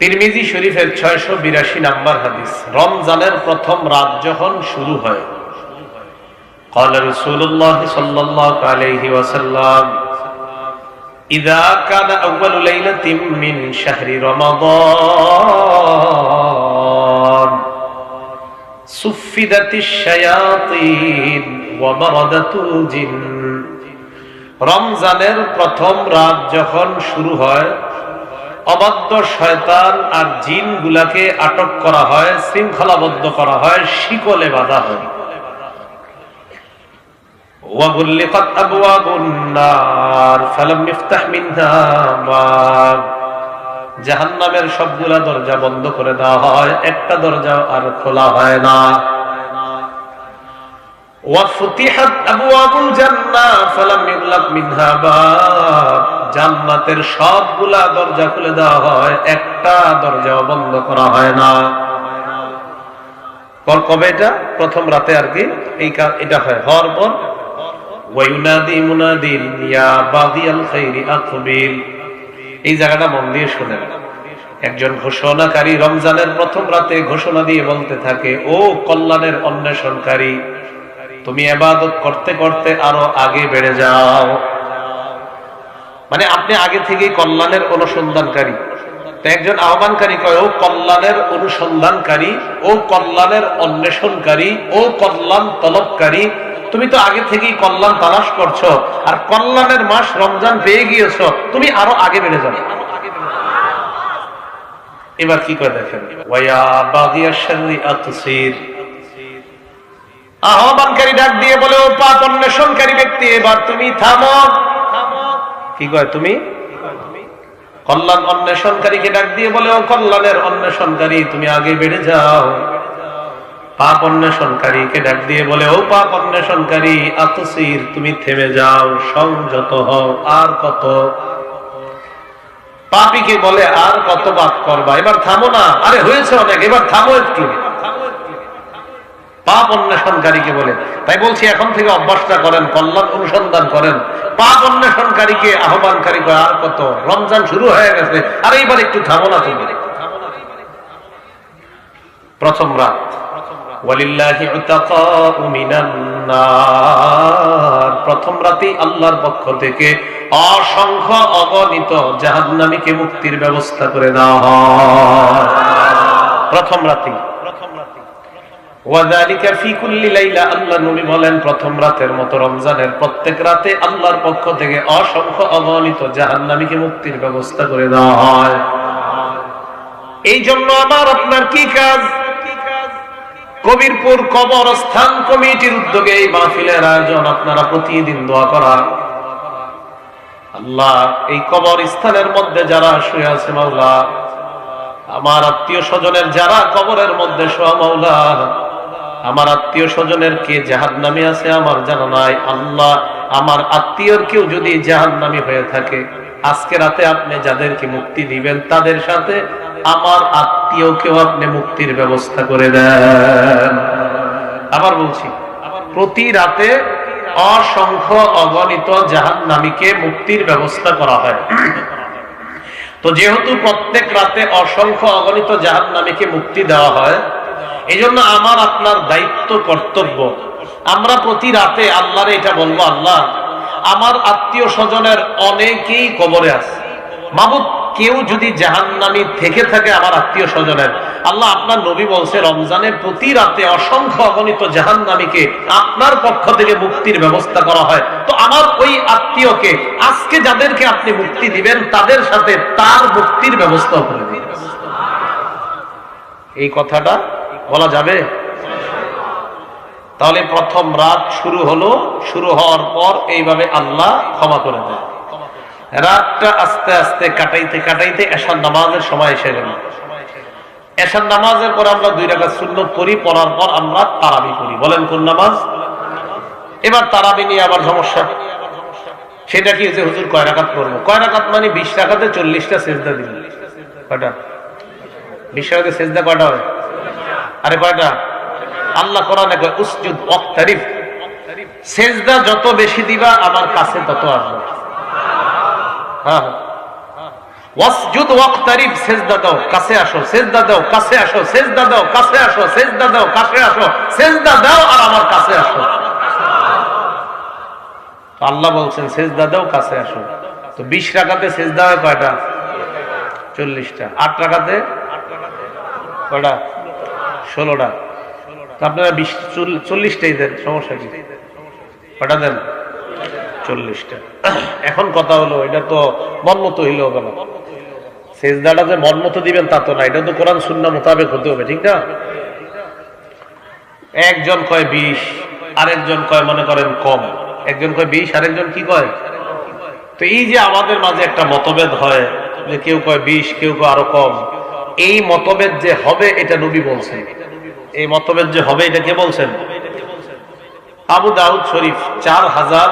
তিরমিজি শরীফের ছয়শো বিরাশি নাম্বার হাদিস রমজানের প্রথম রাত যখন শুরু হয় قال رسول الله صلى الله عليه وسلم إذا كان أول ليلة من شهر رمضان سفدت الشياطين ومردت الجن রমজানের প্রথম রাত যখন শুরু হয় অবাধ্য শয়তান আর জিন গুলাকে আটক করা হয়, শৃঙ্খলাবদ্ধ করা হয়, শিকলে বাধা হয়। জাহান্নামের সবগুলা দরজা বন্ধ করে দেওয়া হয়, একটা দরজা আর খোলা হয় না। জান্নাতের সবগুলা দরজা খুলে দেওয়া হয়, একটা দরজাও বন্ধ করা হয় না। পর কবে এটা? প্রথম রাতে আর কি? এই এটা হয় হওয়ার পর। জায়গাটা মন দিয়ে একজন ঘোষণাকারী রমজানের প্রথম রাতে ঘোষণা দিয়ে বলতে থাকে, ও কল্যাণের অন্বেষণকারী তুমি এবাদত করতে করতে আরও আগে বেড়ে যাও। মানে আপনি আগে থেকেই কল্যাণের অনুসন্ধানকারী। একজন আহ্বানকারী কয়, ও কল্যাণের অনুসন্ধানকারী, ও কল্যাণের অন্বেষণকারী, ও কল্যাণ তলবকারী, তুমি তো আগে থেকেই কল্যাণ তালাশ করছ, আর কল্যাণের মাস রমজান পেয়ে গিয়েছো, তুমি আরও আগে বেড়ে যাবে। এবার কি করে দেখেন? ওয়া বাগিয়া শাররি আতসির। আহ্বানকারী ডাক দিয়ে বলে, ও পাপ অন্বেষণকারী ব্যক্তি, এবার তুমি থামো। কি কয় তুমি? কল্যাণ অন্বেষণকারীকে ডাক দিয়ে বলে, ও কল্যাণের অন্বেষণকারী, তুমি আগে বেড়ে যাও। পাপ অন্বেষণকারীকে ডাক দিয়ে বলে, ও পাপ অন্বেষণকারী, আতসির, তুমি থেমে যাও, সংযত হও, আর কত? পাপিকে বলে, আর কত পাপ করবা? এবার থামো না। আরে, হয়েছে অনেক, এবার থামো একটু। পাপ অন্বেষণকারীকে বলে। তাই বলছি, এখন থেকে অভ্যাসটা করেন, কল্যাণ অনুসন্ধান করেন। পাপ অন্বেষণকারীকে আহ্বানকারী করে আর কত। রমজান শুরু হয়ে গেছে। আর এইবার একটু থামো না তুমি। প্রথম রাত। প্রথম রাতেই আল্লাহর পক্ষ থেকে অসংখ্য অগণিত জাহান্নামীকে মুক্তির ব্যবস্থা করে দেওয়া হয়। প্রথম রাতেই। মুক্তির ব্যবস্থা করে দেওয়া হয়। এই জন্য আমার আপনার কি কাজ? কবিরপুর কমিটির উদ্যোগে এই মাহফিলের আয়োজন আপনারা প্রতিদিন দোয়া করা আল্লাহ, এই কবর স্থানের মধ্যে যারা শুয়ে আছে মাওলা, আমার আত্মীয় স্বজনের যারা কবরের মধ্যে শোয়া মাওলা আমার আত্মীয় স্বজনের কে জাহান নামে আছে আমার জানা নাই। আল্লাহ, আমার আত্মীয়র কেউ যদি জাহান নামে হয়ে থাকে, আজকে রাতে আপনি যাদেরকে মুক্তি দিবেন তাদের সাথে আমার আত্মীয়কেও আপনি মুক্তির ব্যবস্থা করে দেন। আবার বলছি, প্রতি রাতে অসংখ্য অগণিত জাহান নামীকে মুক্তির ব্যবস্থা করা হয়। তো যেহেতু প্রত্যেক রাতে অসংখ্য অগণিত জাহান নামীকে মুক্তি দেওয়া হয় এই জন্য আমার আপনার দায়িত্ব, কর্তব্য। আমরা প্রতি রাতে আল্লাহরে এটা বলব, আল্লাহ, আমার আত্মীয় স্বজনের অনেকেই কবরে আছে। মাবুদ কেউ যদি জাহান্নামি থেকে থাকে আমার আত্মীয় স্বজনের। আল্লাহ, আপনার নবী বলছে রমজানের প্রতি রাতে অসংখ্য অগণিত জাহান্নামীকে আপনার পক্ষ থেকে মুক্তির ব্যবস্থা করা হয়। তো আমার ওই আত্মীয়কে, আজকে যাদেরকে আপনি মুক্তি দিবেন, তাদের সাথে তার মুক্তির ব্যবস্থা করে দিন। এই কথাটা বলা যাবে? তাহলে প্রথম রাত শুরু হলো, শুরু হওয়ার পর এইভাবে আল্লাহ ক্ষমা করে দেয় রাতটা আস্তে আস্তে কাটাইতে কাটাইতে এসার নামাজের সময় এসে গেল। এসার নামাজের পর আমরা দুই রাখা শূন্য করি, পড়ার পর আমরা তারাবি করি। বলেন কোন নামাজ? এবার তারাবি নিয়ে আবার সমস্যা। সেটা কি যে হুজুর কয় রাকাত করব কয় রাকাত মানে বিশ টাকাতে চল্লিশটা সেজদা দিল কয়টা? বিশ রাখাতে সেজদা কয়টা হয়? আরে কয়টা? আল্লাহ কোরআনে কয়, উসজুদ ওয়াক্তারিফ। সেজদা যত বেশি দিবা, আমার কাছে তত আসবে। হ্যাঁ ওয়াসজুদ ওয়াক্তারিব সেজদা দাও, কাছে আসো, সেজদা দাও, কাছে আসো, সেজদা দাও, কাছে আসো, সেজদা দাও, কাছে আসো, সেজদা দাও আর আমার কাছে আসো। আল্লাহ বলছেন, সেজদা দাও, কাছে আসো। তো বিশ টাকাতে সেজদা হয় কয়টা? চল্লিশটা। আট টাকাতে কয়টা? ষোলোটা। আপনারা বিশ চল্লিশটাই দেন, সমস্যা কি? কয়টা দেন? চল্লিশটা। এখন কথা হলো, এটা তো মন মতো হইলে হবে না। সেজদাটা যে মন মতো দিবেন তা তো না, এটা তো কোরআন শূন্য মোতাবেক হতে হবে, ঠিক না? একজন কয় বিশ, আরেকজন কয় মনে করেন কম। একজন কয় বিশ, আরেকজন কি কয়? তো এই যে আমাদের মাঝে একটা মতভেদ হয় যে কেউ কয় বিশ, কেউ কয় আরও কম। এই মতভেদ যে হবে, এটা নবী বলছেন। এই মতভেদ যে হবে, এটা কে বলছেন? আবু দাউদ শরীফ, চার হাজার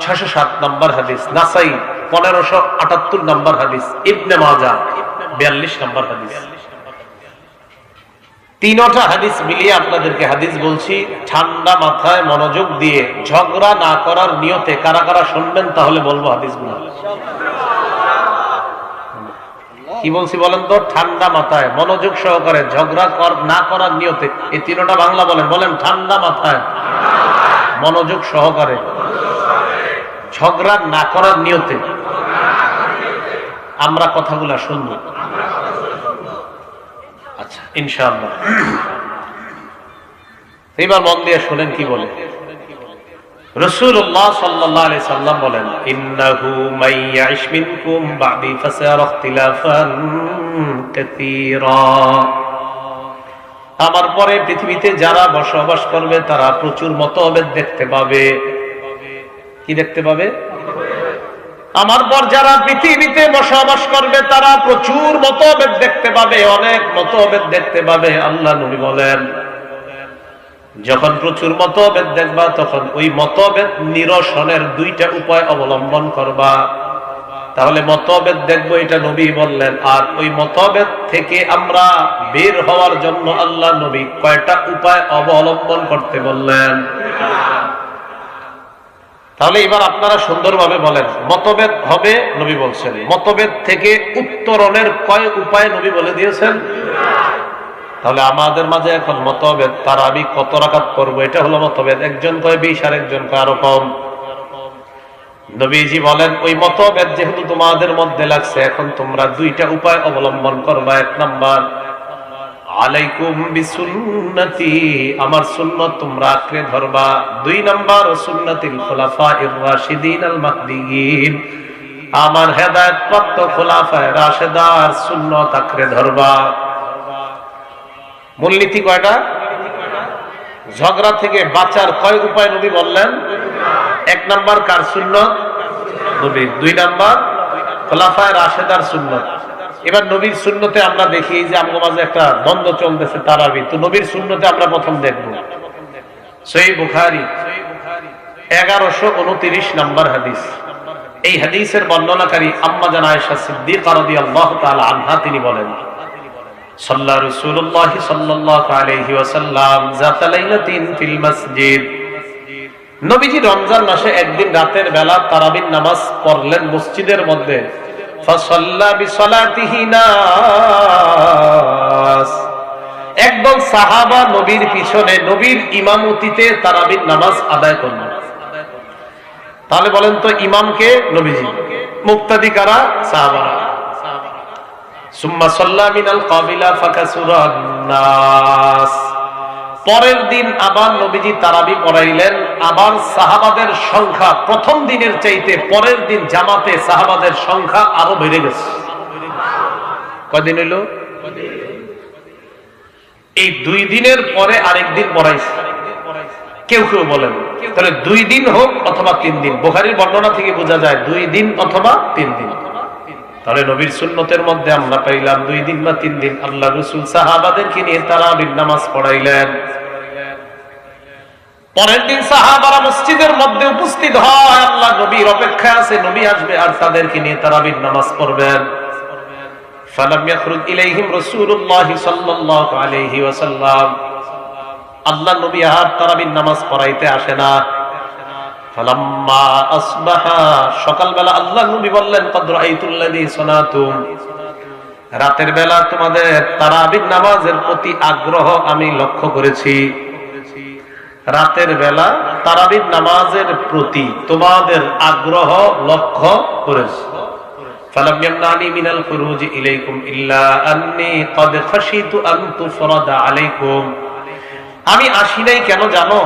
ছশো সাত নম্বর হাদিস। নাসাই, পনেরোশো আটাত্তর নম্বর হাদিস। ইবনে মাজা বিয়াল্লিশ নম্বর হাদিস। তিনটা হাদিস মিলিয়ে আপনাদেরকে হাদিস বলছি। ঠান্ডা মাথায় মনোযোগ দিয়ে ঝগড়া না করার নিয়তে কারা কারা শুনবেন, তাহলে বলব হাদিসগুলো। কি বলছি বলেন তো? ঠান্ডা মাথায়। মনোযোগ সহকারে ঝগড়া না করার নিয়তে। এই তিনটা বাংলা বলেন। বলেন, ঠান্ডা মাথায়। মনোযোগ সহকারে। ঝগড়া না করার নিয়তে। আমরা কথাগুলা শুনব। আচ্ছা ইনশাআল্লাহ। এবার মন দিয়ে শোনেন কি বলে। রসুল্লাহ বলেন আমার পরে পৃথিবীতে যারা বসবাস করবে, তারা প্রচুর মতভেদ দেখতে পাবে। কি দেখতে পাবে? আমার পর যারা পৃথিবীতে বসবাস করবে, তারা প্রচুর মতভেদ দেখতে পাবে, অনেক মতভেদ দেখতে পাবে, আল্লাহ নবী বলেন। যখন প্রচুর মতভেদ দেখবা, তখন ওই মতভেদ নিরসনের দুইটা উপায় অবলম্বন করবা। তাহলে মতভেদ দেখব, এটা নবী বললেন। আর ওই মতভেদ থেকে আমরা বের হওয়ার জন্য আল্লাহ নবী কয়টা উপায় অবলম্বন করতে বললেন। তাহলে এবার আপনারা সুন্দরভাবে বলেন, মতভেদ হবে নবী বলছেন। মতভেদ থেকে উত্তরণের কয় উপায় নবী বলে দিয়েছেন? তাহলে আমাদের মাঝে এখন মতভেদ, তার আমি কত রাখাত করব? এটা হলো মতভেদ। একজন কয় বিশ আর একজন কয় আরও কম। নবীজি বলেন, ওই মতভেদ যেহেতু তোমাদের মধ্যে লাগছে, এখন তোমরা দুইটা উপায় অবলম্বন করবা। এক নাম্বার আমার সুন্নত তোমরা আঁকড়ে ধরবা। দুই নাম্বার সুন্নতিল খোলাফা রাশিদিন আল মাহদিয়িন, আমার হেদায়েত প্রাপ্ত খোলাফায়ে রাশেদার সুন্নত আঁকড়ে ধরবা। মূলনীতি কয়টা? ঝগড়া থেকে বাঁচার কয় উপায় নবী বললেন? এক নাম্বার কার সুন্নত? নবীর। দুই নাম্বার খোলাফায় রাশেদার সুন্নত। এবার নবীর শূন্যতে আমরা দেখি যে আমার মাঝে একটা দ্বন্দ্ব চলতেছে তারাবি। তো নবীর শূন্যতে আমরা প্রথম দেখব। সই বুখারি, এগারোশো উনত্রিশ নাম্বার হাদিস। এই হাদিসের বর্ণনাকারী আম্মা জান আয়েশা সিদ্দিকা আনহা তিনি বলেন صلى رسول الله صلى الله عليه وسلم ذات ليلة في المسجد নবীজি রমজান মাসে একদিন রাতের বেলা তারাবির নামাজ পড়লেন মসজিদের মধ্যে فصلى بصلاته ناس একদল সাহাবা নবীর পিছনে নবীর ইমামতিতে তারাবির নামাজ আদায় করলেন তাহলে বলেন তো ইমামকে নবীজি মুক্তাদি কারা সাহাবারা পরের দিন আবার নবীজি তারাবি পড়াইলেন, আবার সাহাবাদের সংখ্যা প্রথম দিনের চাইতে পরের দিন জামাতে সাহাবাদের সংখ্যা আরও বেড়ে গেছে। কয়দিন হইল? এই দুই দিনের পরে আরেক দিন পড়াইছে। কেউ কেউ বলেন, তাহলে দুই দিন হোক অথবা তিন দিন। বোখারির বর্ণনা থেকে বোঝা যায়, দুই দিন অথবা তিন দিন। তাহলে নবীর সুন্নতের মধ্যে আমরা পাইলাম দুই দিন বা তিন দিন আল্লাহ রসুল সাহাবাদেরকে নিয়ে তারা নামাজ পড়াইলেন। পরের দিন সাহাবারা মসজিদের মধ্যে উপস্থিত হয়, আল্লাহ নবীর অপেক্ষায় আছে, নবী আসবে আর তাদেরকে নিয়ে তারাবির নামাজ পড়বেন। আলাইহি আল্লাহ নবী তারাবির নামাজ পড়াইতে আসে না। সকালবেলা আল্লাহ নবী বললেন কদ রাআইতুল্লাযী সানাতুম রাতের বেলা তোমাদের তারাবির নামাজের প্রতি আগ্রহ আমি লক্ষ্য করেছি রাতের বেলা তারাবির নামাজের প্রতি তোমাদের আগ্রহ লক্ষ্য করেছি فلم يمنعني من الخروج إليكم إلا أني قد خشيت أن تفرض عليكم আমি আসি নাই কেন জানো?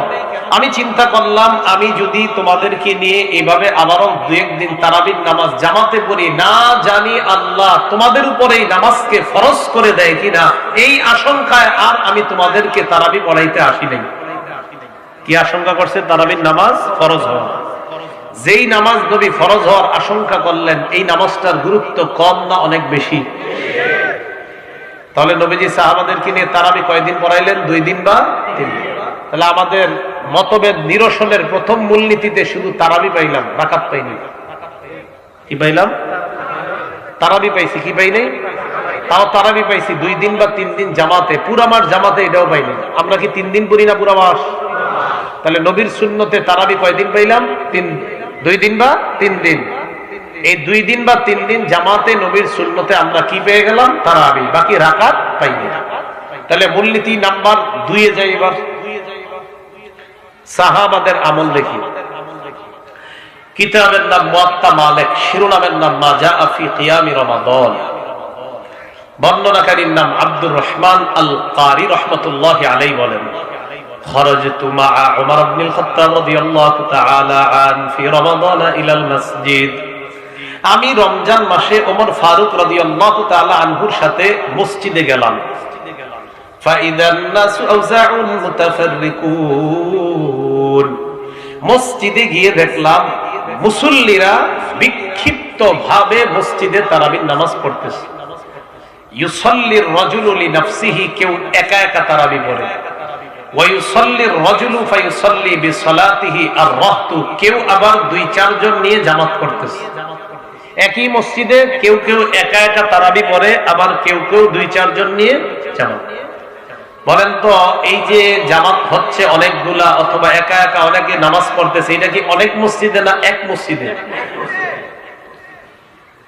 আমি চিন্তা করলাম, আমি যদি তোমাদেরকে নিয়ে এভাবে আবারও দু একদিন তারাবির নামাজ জামাতে পড়ি, না জানি আল্লাহ তোমাদের উপরে এই নামাজকে ফরজ করে দেয় কিনা। এই আশঙ্কায় আর আমি তোমাদেরকে তারাবি পড়াইতে আসি নাই। কি আশঙ্কা করছে তারাবির নামাজ ফরজ হওয়া। যেই নামাজ নবী ফরজ হওয়ার আশঙ্কা করলেন, এই নামাজটার গুরুত্ব কম না অনেক বেশি? তাহলে নবীজি সাহাবাদেরকে নিয়ে তারাবি কয়দিন পড়াইলেন? দুই দিন বা তিন দিন? তাহলে আমাদের মতভেদ নিরসনের প্রথম মূলনীতিতে শুধু তারাবি পাইলাম, রাকাত পাইনি। কি পাইলাম? তারাবি পাইছি, কি পাই নাই তাও তারাবি পাইছি, দুই দিন বা তিন দিন জামাতে। পুরা মাস জামাতে এটাও পাইনি। আমরা কি তিন দিন পড়ি না পুরা মাস? তাহলে নবীর শূন্যতে তারাবি কয়দিন পাইলাম? তিন দুই দিন বা তিন দিন? এই দুই দিন বা তিন দিন জামাতে নবীর শূন্যতে আমরা কি পেয়ে গেলাম তারাবি বাকি রাকাত পাইনি তাহলে মূলনীতি নাম্বার দুইয়ে যাই এবার সাহাবাদের আমল দেখি কিতাবের নাম মুয়াত্তা মালিক শিরোনামের নাম মাজা আফি কিয়ামি রমাদান বর্ণনাকারীর নাম আব্দুর রহমান আল কারি রহমতুল্লাহ আলাই বলেন خرجت مع عمر بن الخطاب رضي الله تعالى عنه في رمضان إلى المسجد আমি রমজান মাসে ওমর ফারুক রাদিয়াল্লাহু তাআলা আনহুর সাথে মসজিদে গেলাম। মসজিদে গিয়ে দেখলাম মুসল্লিরা বিক্ষিপ্ত ভাবে মসজিদে তারাবির নামাজ পড়তেছে। ইউসল্লির রজুলি নফসিহি কেউ একা একা তারাবি পড়ে। কেউ আবার দুই চারজন নিয়ে জামাত করতেছে একই মসজিদে কেউ কেউ একা একা তারাবি পরে আবার কেউ কেউ দুই চারজন নিয়ে জামাত বলেন তো, এই যে জামাত হচ্ছে অনেকগুলা অথবা একা একা অনেকে নামাজ পড়তেছে, এটা কি অনেক মসজিদে না এক মসজিদে?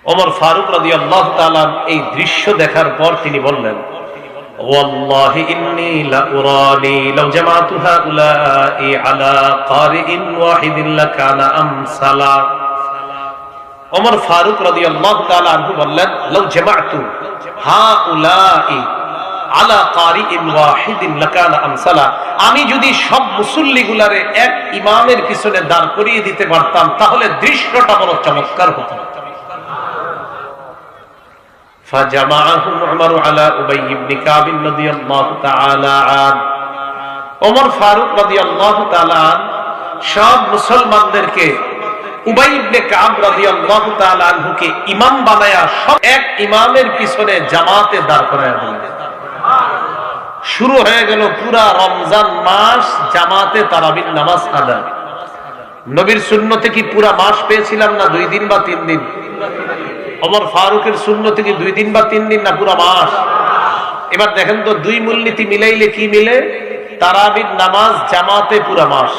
ওমর ফারুক রাজি আল্লাহ তালান এই দৃশ্য দেখার পর তিনি বললেন আমি ওমর ফারুক রাজি আল্লাহ আনহু বললেন লও জামাতু হাউলাই আলা কারিইন ওয়াহিদিন লাকানা আমসালা আমি যদি সব মুসল্লি গুলারে এক ইমামের পিছনে দাঁড় করিয়ে দিতে পারতাম তাহলে দৃশ্যটা বড় চমৎকার হতো فجمعهم عمر على ابي بن كعب رضي الله تعالى عنه ওমর ফারুক রাদিয়াল্লাহু তাআলা সব মুসলমানদেরকে ইমাম বানায়া সব এক ইমামের পিছনে জামাতে দাঁড় শুরু হয়ে গেল পুরা রমজান মাস জামাতে নামাজ নবীর শূন্যতে কি পুরা মাস পেয়েছিলাম না দুই দিন বা তিন দিন? অমর ফারুকের শূন্য থেকে দুই দিন বা তিন দিন না পুরা মাস? এবার দেখেন তো দুই মূলনীতি মিলাইলে কি মিলে? তারাবির নামাজ জামাতে পুরা মাস।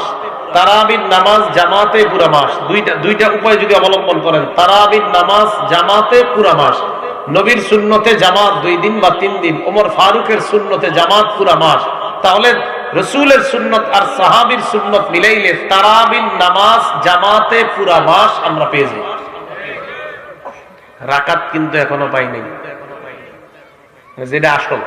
তারাবির নামাজ জামাতে পুরা মাস। দুইটা দুইটা উপায় যদি অবলম্বন করেন তারাবির নামাজ জামাতে পুরা মাস। নবীর শূন্যতে জামাত দুই দিন বা তিন দিন, ওমর ফারুকের শূন্যতে জামাত পুরা মাস। তাহলে রসুলের সুন্নত আর সাহাবির সুন্নত মিলাইলে তারাবির নামাজ জামাতে পুরা মাস আমরা পেয়ে যাই। রাকাত কিন্তু এখনও পাই নাই যেটা আসল।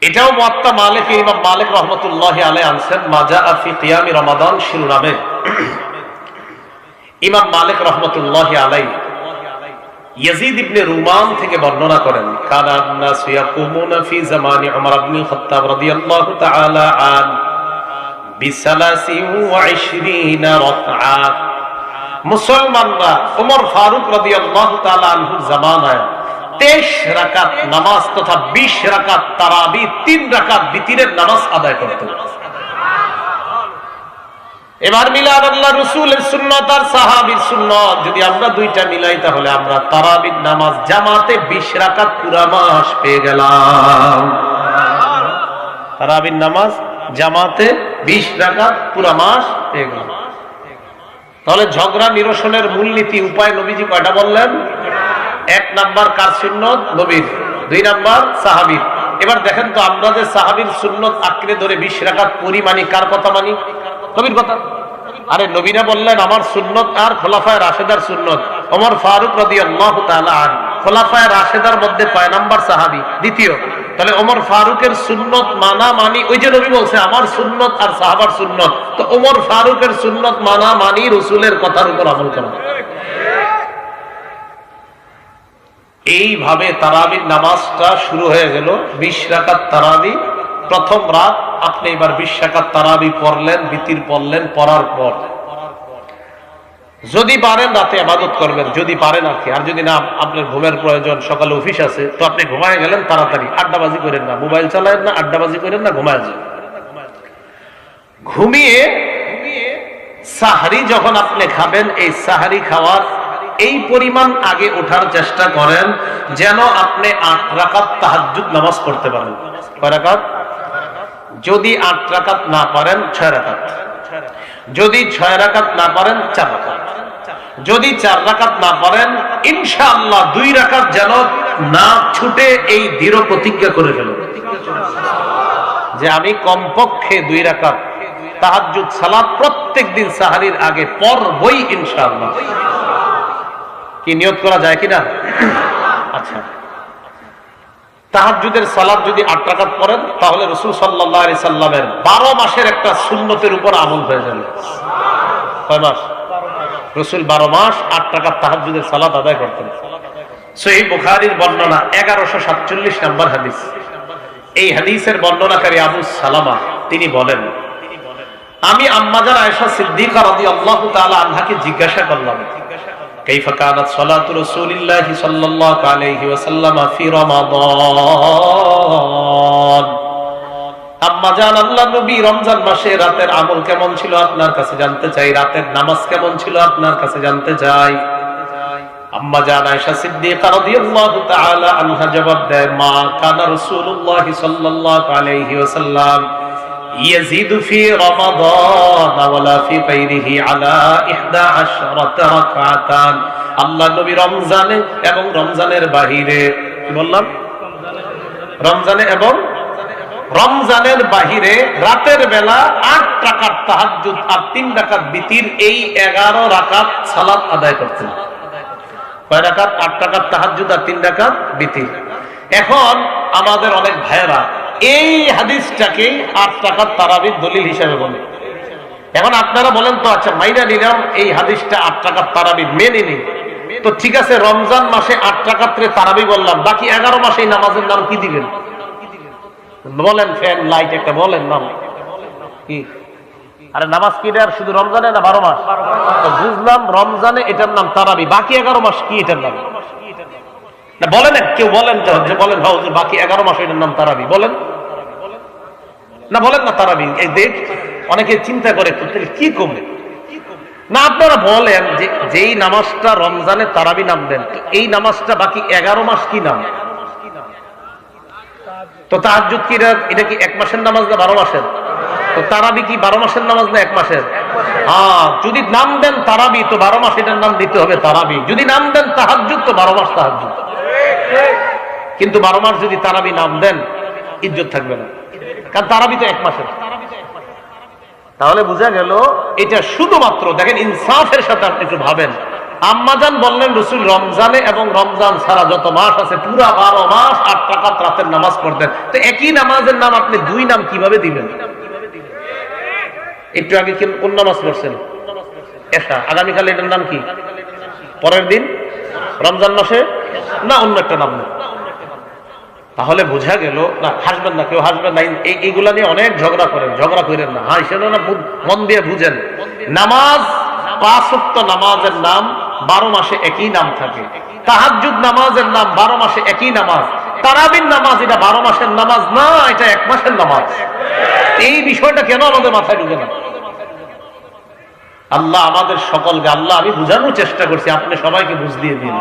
এটাও মত্তা মালিক, ইমাম মালিক রহমতুল্লাহ আলে আনছেন মাজা আফি কিয়ামি রমাদান শিরোনামে। ইমাম মালিক রহমতুল্লাহ আলাই বর্ণনা করেন কানান আন মুসলমানরা ওমর ফারুক রাদিয়াল্লাহু তাআলা 23 রাকাত নামাজ তথা 20 রাকাত তারাবি 3 রাকাত বিতিরের নামাজ আদায় করত এবার মিলাদ আল্লাহ রসুলের সুন্নত আর সাহাবির সুন্নত। যদি আমরা দুইটা মিলাই, তাহলে আমরা তারাবির নামাজ জামাতে 20 রাকাত পুরা মাস পেয়ে গেলাম। তারাবির নামাজ জামাতে বিশ রাকাত পুরা মাস হয়ে গেল তাহলে ঝগড়া নিরসনের মূলনীতি, উপায় নবীজি কয়টা বললেন? এক নাম্বার কার সুন্নত? নবীর। দুই নাম্বার সাহাবির। এবার দেখেন তো আমরা যে সাহাবির সুন্নত আঁকড়ে ধরে বিশ রাকাত পরিমাণি কার কথা মানি? নবীর কথা। আরে নবীরা বললেন, আমার সুন্নত আর খোলাফায় রাশেদার সুন্নত। ওমর ফারুক রদি আল্লাহ আন, খোলাফায় রাশেদার মধ্যে কয় নাম্বার সাহাবি? দ্বিতীয়, তাহলে ওমর ফারুকের সুন্নত মানা মানি? ওই যে নবী বলছে, আমার সুন্নত আর সাহাবার সুন্নত। তো ওমর ফারুকের সুন্নত মানা মানি রসুলের কথার উপর আমল করা। এইভাবে তারাবির নামাজটা শুরু হয়ে গেল। বিশ রাকাত তারাবি, প্রথম রাত আপনি এবার বিশ রাকাত তারাবি পড়লেন, বিতির পড়লেন, পড়ার পর। যদি পারেন রাতে আবাদত করবেন, যদি পারেন আর কি। আর যদি না, আপনার ঘুমের প্রয়োজন, সকালে অফিস আছে, তো আপনি ঘুমায় গেলেন তাড়াতাড়ি। আড্ডাবাজি করেন না, মোবাইল চালায়েন না, আড্ডাবাজি করেন না, ঘুমায় যান। ঘুমিয়ে, সাহারি যখন আপনি খাবেন, এই সাহারি খাওয়ার এই পরিমাণ আগে ওঠার চেষ্টা করেন যেন আপনি আট রাকাত তাহাজ্জুদ নামাজ পড়তে পারেন। কয় যদি আট রাকাত না পারেন, ছয় রাকাত। যদি ছয় রাকাত না পারেন, চার রাকাত। যদি চার রাকাত না পারেন, ইনশাআল্লাহ দুই রাকাত যেন না ছুটে এই দৃঢ় প্রতিজ্ঞা করে ফেল যে আমি কমপক্ষে দুই রাকাত তাহাজ্জুদ, সালাত প্রত্যেক দিন সাহারির আগে পর বই ইনশাআল্লাহ। কি নিয়ত করা যায় কিনা? আচ্ছা। তাহাজুদের সালাদ যদি আট টাকাত পড়েন, তাহলে রসুল সাল্লাহ সাল্লামের বারো মাসের একটা সুন্নতের উপর আমল হয়ে যাবে। কয় মাস? রসুল বারো মাস আট টাকার তাহাজুদের সালাদ আদায় করতেন। সহি বুখারির বর্ণনা এগারোশো সাতচল্লিশ নম্বর হাদিস। এই হাদিসের বর্ণনাকারী আবু সালামা, তিনি বলেন, আমি আম্মাজার আয়সা সিদ্দিকা রাদি আল্লাহ তাআলা আনহাকে জিজ্ঞাসা করলাম كيف كانت صلاة رسول الله صلى الله عليه وسلم في رمضان আম্মা জান আল্লাহ নবী রমজান মাসে রাতের আমল কেমন ছিল আপনার কাছে জানতে চাই রাতের নামাজ কেমন ছিল আপনার কাছে জানতে চাই আম্মা জান আয়েশা সিদ্দিকা রাদিয়াল্লাহু তাআলা আনহা জবাব দেয় মা কানা রাসূলুল্লাহ সাল্লাল্লাহু আলাইহি ওয়াসাল্লাম এবং রমজানের বাহিরে, কি বললাম? রমজানে এবং রমজানের বাহিরে রাতের বেলা আট টাকার তাহাজ্জুদ আর তিন টাকার বিতির এই এগারো রাকাত সালাত আদায় করছে কয় রাকাত? আট টাকার তাহাজ্জুদ আর তিন টাকার বিতির। এখন আমাদের অনেক ভাইয়েরা এই হাদিসটাকে আট টাকার তারাবির দলিল হিসাবে বলে। এখন আপনারা বলেন তো আচ্ছা মাইনা নিলাম, এই হাদিসটা আট টাকার তারাবির মেনে নিন তো ঠিক আছে, রমজান মাসে আট টাকাত্রে তারাবি বললাম, বাকি এগারো মাসে নামাজের নাম কি দিবেন বলেন ফ্যান, লাইট একটা বলেন নাম। কি? আরে নামাজ কি দেয় শুধু রমজানে না বারো মাস? বুঝলাম রমজানে এটার নাম তারাবি, বাকি এগারো মাস কি এটার নাম? বলেন কেউ বলেন বলেন ভাও যে বাকি এগারো মাস এটার নাম তারাবি, বলেন। না, বলেন না তারাবি এই দেখ অনেকে চিন্তা করে কি কমবে না, আপনারা বলেন যে যেই নামাজটা রমজানে তারাবি নাম দেন, তো এই নামাজটা বাকি এগারো মাস কি নাম? তো তাহাজুদ কি এটা কি এক মাসের নামাজ না বারো মাসের? তো তারাবি কি বারো মাসের নামাজ না এক মাসের? হ্যাঁ যদি নাম দেন তারাবি, তো বারো মাস এটার নাম দিতে হবে তারাবি। যদি নাম দেন তাহাজুদ তো বারো মাস তাহাজুদ কিন্তু বারো মাস যদি তারাবি নাম দেন, ইজ্জত থাকবে না। কারণ তারাবি তো এক মাসের। তাহলে বোঝা গেল এটা শুধুমাত্র, দেখেন, ইনসাফের সাথে আপনি একটু ভাবেন। আম্মাজান বললেন, রসুল রমজানে এবং রমজান ছাড়া যত মাস আছে, পুরা বারো মাস আট টাকা রাতের নামাজ পড়তেন। তো একই নামাজের নাম আপনি দুই নাম কীভাবে দিবেন? একটু আগে কোন নামাজ পড়ছেন? এসা আগামীকাল এটার নাম কি? পরের দিন? রমজান মাসে? না, অন্য একটা নাম নেই তাহলে বোঝা গেল, না, হাসবেন না, কেউ হাসবেন না, এই এইগুলা নিয়ে অনেক ঝগড়া করেন ঝগড়া করেন না। হাসেন না মন দিয়ে বুঝেন। নামাজ নামাজের নাম বারো মাসে একই নাম থাকে। তাহাজুদ নামাজের নাম বারো মাসে একই নামাজ। তারাবিন নামাজ, এটা বারো মাসের নামাজ না, এটা এক মাসের নামাজ। এই বিষয়টা কেন আমাদের মাথায় ঢুকে না? আল্লাহ আমাদের সকলকে, আল্লাহ, আমি বুঝানোর চেষ্টা করছি, আপনি সবাইকে বুঝ দিয়ে দিন।